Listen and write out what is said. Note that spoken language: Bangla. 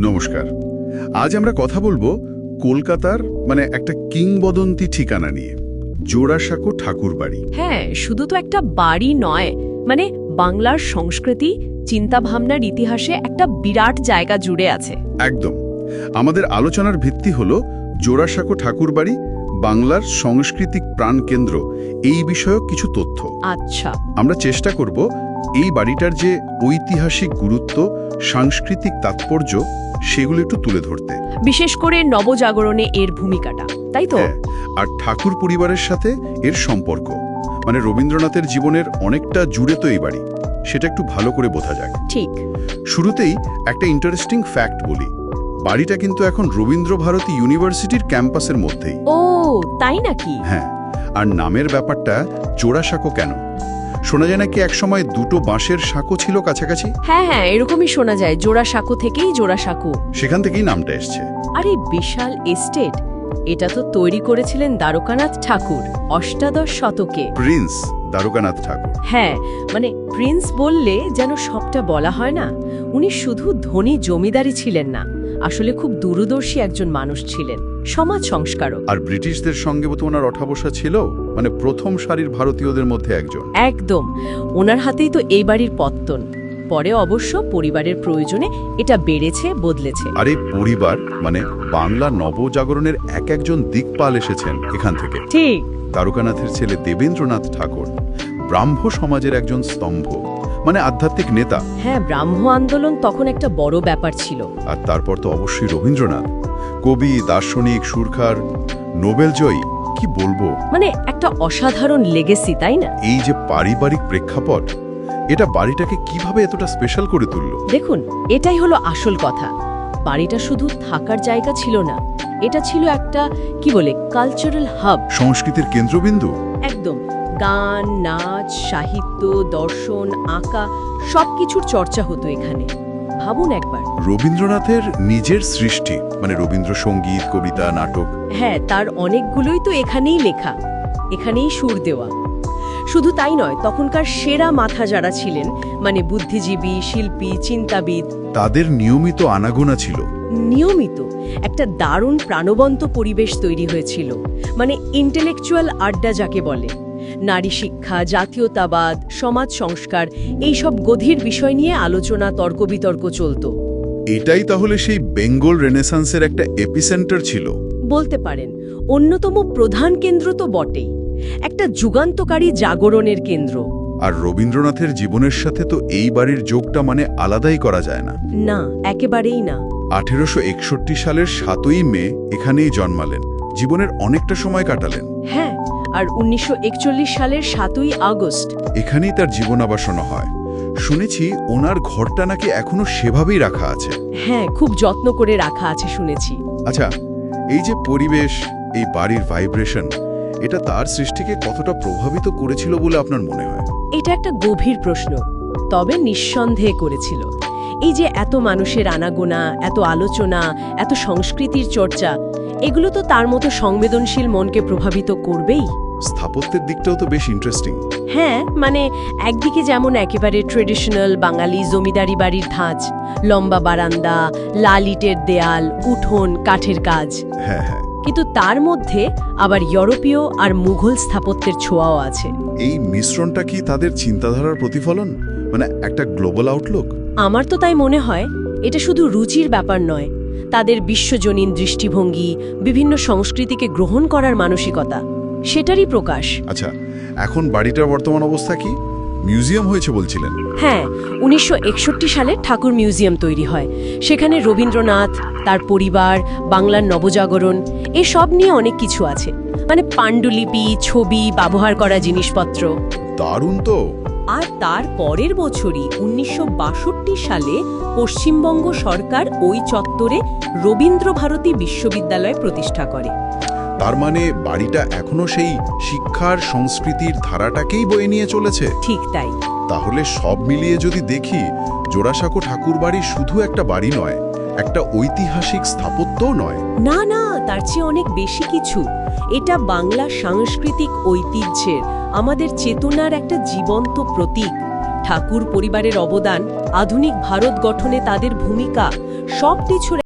নমস্কার। আজ আমরা কথা বলব কলকাতার মানে একটা কিংবদন্তি ঠিকানা নিয়ে জোড়াসাঁকো ঠাকুর বাড়ি হ্যাঁ শুধু তো একটা বাড়ি নয় মানে বাংলার সংস্কৃতি চিন্তাভাবনার ইতিহাসে একটা বিরাট জায়গা জুড়ে আছে। একদম। আমাদের আলোচনার ভিত্তি হল জোড়াসাঁকো ঠাকুর বাড়ি বাংলার সাংস্কৃতিক প্রাণকেন্দ্র এই বিষয়ক কিছু তথ্য। আচ্ছা। আমরা চেষ্টা করব এই বাড়িটার যে ঐতিহাসিক গুরুত্ব সাংস্কৃতিক তাৎপর্য সেগুলো একটু তুলে ধরতে। বিশেষ করে নবজাগরণে এর ভূমিকাটা তাই তো? হ্যাঁ, আর ঠাকুর পরিবারের সাথে এর সম্পর্ক। মানে রবীন্দ্রনাথের জীবনের অনেকটা জুড়ে তো এই বাড়ি সেটা একটু ভালো করে বোঝা যাক ঠিক। শুরুতেই একটা ইন্টারেস্টিং ফ্যাক্ট বলি বাড়িটা কিন্তু এখন রবীন্দ্র ভারতী ইউনিভার্সিটির ক্যাম্পাসের মধ্যেই। ও তাই নাকি? হ্যাঁ আর নামের ব্যাপারটা জোড়া সাঁকো কেন? শোনা যায় নাকি একসময় দুটো বাঁশের সাঁকো ছিল কাছাকাছি? হ্যাঁ হ্যাঁ এরকমই শোনা যায়। জোড়া সাঁকো থেকেই জোড়া সাঁকো। সেখান থেকেই নামটা এসছে। আর এই বিশাল এস্টেট। এটা তো তৈরি করেছিলেন দ্বারকানাথ ঠাকুর অষ্টাদশ শতকে। প্রিন্স দ্বারকানাথ ঠাকুর। হ্যাঁ মানে প্রিন্স বললে যেন সবটা বলা হয় না। উনি শুধু ধনী জমিদারি ছিলেন না। আসলে খুব দূরদর্শী একজন মানুষ ছিলেন সমাজ সংস্কারক। আর ব্রিটিশদের সঙ্গে তো ওনার অঠাবসা ছিল মানে প্রথম সারির ভারতীয়দের মধ্যে একজন। একদম ওনার হাতেই তো এই বাড়ির পত্তন। পরে অবশ্য পরিবারের প্রয়োজনে এটা বেড়েছে বদলেছে। আর এই পরিবার মানে বাংলা নবজাগরণের এক একজন দিকপাল এসেছেন এখান থেকে। ঠিক। তারকানাথের ছেলে দেবেন্দ্রনাথ ঠাকুর ব্রাহ্ম সমাজের একজন স্তম্ভ। মানে আধ্যাত্মিক নেতা। হ্যাঁ ব্রাহ্ম আন্দোলন তখন একটা বড় ব্যাপার ছিল। আর তারপর তো অবশ্যই রবীন্দ্রনাথ। কবি দার্শনিক সুরকার নোবেল জয়ী কি বলব? মানে একটা অসাধারণ লেগেসি তাই না? এই যে পারিবারিক প্রেক্ষাপট এটা বাড়িটাকে কীভাবে এতটা স্পেশাল করে তুলল? দেখুন এটাই হলো আসল কথা। বাড়িটা শুধু থাকার জায়গা ছিল না এটা ছিল একটা কি বলে কালচারাল হাব সংস্কৃতির কেন্দ্রবিন্দু? একদম। গান নাচ সাহিত্য দর্শন আঁকা সবকিছুর চর্চা হতো এখানে। ভাবুন একবার। রবীন্দ্রনাথের নিজের সৃষ্টি মানে রবীন্দ্রসঙ্গীত কবিতা নাটক। হ্যাঁ তার অনেকগুলোই তো এখানেই লেখা এখানেই সুর দেওয়া। শুধু তাই নয় তখনকার সেরা মাথা যারা ছিলেন মানে বুদ্ধিজীবী শিল্পী চিন্তাবিদ। তাদের নিয়মিত আনাগোনা ছিল। নিয়মিত একটা দারুণ প্রাণবন্ত পরিবেশ তৈরি হয়েছিল মানে ইন্টেলেকচুয়াল আড্ডা যাকে বলে। নারী শিক্ষা জাতীয়তাবাদ সমাজ সংস্কার এইসব গধীর বিষয় নিয়ে আলোচনা তর্ক বিতর্ক চলত। এটাই তাহলে সেই বেঙ্গল রেনেসান্সের একটা এপিসেন্টার ছিল। বলতে পারেন অন্যতম প্রধান কেন্দ্র তো বটেই। একটা যুগান্তকারী জাগরণের কেন্দ্র। আর রবীন্দ্রনাথের জীবনের সাথে তো এই বাড়ির যোগটা মানে আলাদাই করা যায় না। না একেবারেই না। আঠেরোশো একষট্টি সালের সাতই মে এখানেই জন্মালেন। জীবনের অনেকটা সময় কাটালেন। হ্যাঁ আর উনিশশো একচল্লিশ সালের সাতই আগস্ট। এখানেই তার জীবনাবাসনা হয়। শুনেছি ওনার ঘরটা নাকি এখনও সেভাবেই রাখা আছে। হ্যাঁ খুব যত্ন করে রাখা আছে শুনেছি। আচ্ছা এই যে পরিবেশ এই বাড়ির ভাইব্রেশন এটা তার সৃষ্টিকে কতটা প্রভাবিত করেছিল বলে আপনার মনে হয়? এটা একটা গভীর প্রশ্ন তবে নিঃসন্দেহে করেছিল। এই যে এত মানুষের আনাগোনা এত আলোচনা এত সংস্কৃতির চর্চা এগুলো তো তার মতো সংবেদনশীল মনকে প্রভাবিত করবেই। স্থাপত্যের দিকটাও তো বেশ ইন্টারেস্টিং হ্যাঁ মানে একদিকে যেমন একেবারে ট্রেডিশনাল বাঙালি জমিদারি বাড়ির ধাঁচ লম্বা বারান্দা লাল ইটের দেয়াল উঠোন কাঠের কাজ। হ্যাঁ হ্যাঁ। কিন্তু তার মধ্যে আবার ইউরোপীয় আর মুঘল স্থাপত্যের ছোঁয়াও আছে। এই মিশ্রণটা কি তাদের চিন্তাধারার প্রতিফলন? মানে একটা গ্লোবাল আউটলুক আমার তো তাই মনে হয় এটা শুধু রুচির ব্যাপার নয় তাদের বিশ্বজনীন দৃষ্টিভঙ্গি বিভিন্ন সংস্কৃতিকে গ্রহণ করার মানসিকতা সেটারই প্রকাশ। আচ্ছা এখন বাড়িটার বর্তমান অবস্থা কি? মিউজিয়াম হয়েছে বলছিলেন। হ্যাঁ উনিশশো একষট্টি সালে ঠাকুর মিউজিয়াম তৈরি হয়। সেখানে রবীন্দ্রনাথ তার পরিবার বাংলার নবজাগরণ এসব নিয়ে অনেক কিছু আছে। মানে পাণ্ডুলিপি ছবি ব্যবহার করা জিনিসপত্র। দারুণ তো! আর তার পরের বছরই উনিশশো বাষট্টি সালে পশ্চিমবঙ্গ সরকার ওই চত্বরে রবীন্দ্র ভারতী বিশ্ববিদ্যালয় প্রতিষ্ঠা করে। তার মানে বাড়িটা এখনও সেই শিক্ষার সংস্কৃতির ধারাটাকেই বয়ে নিয়ে চলেছে? ঠিক তাই। তাহলে সব মিলিয়ে যদি দেখি জোড়াসাঁকো ঠাকুর বাড়ি শুধু একটা বাড়ি নয় একটা ঐতিহাসিক স্থাপত্যও নয়। না না তার চেয়ে অনেক বেশি কিছু। এটা বাংলা সাংস্কৃতিক ঐতিহ্যের আমাদের চেতনার একটা জীবন্ত প্রতীক। ঠাকুর পরিবারের অবদান, আধুনিক ভারত গঠনে তাদের ভূমিকা সব কিছুর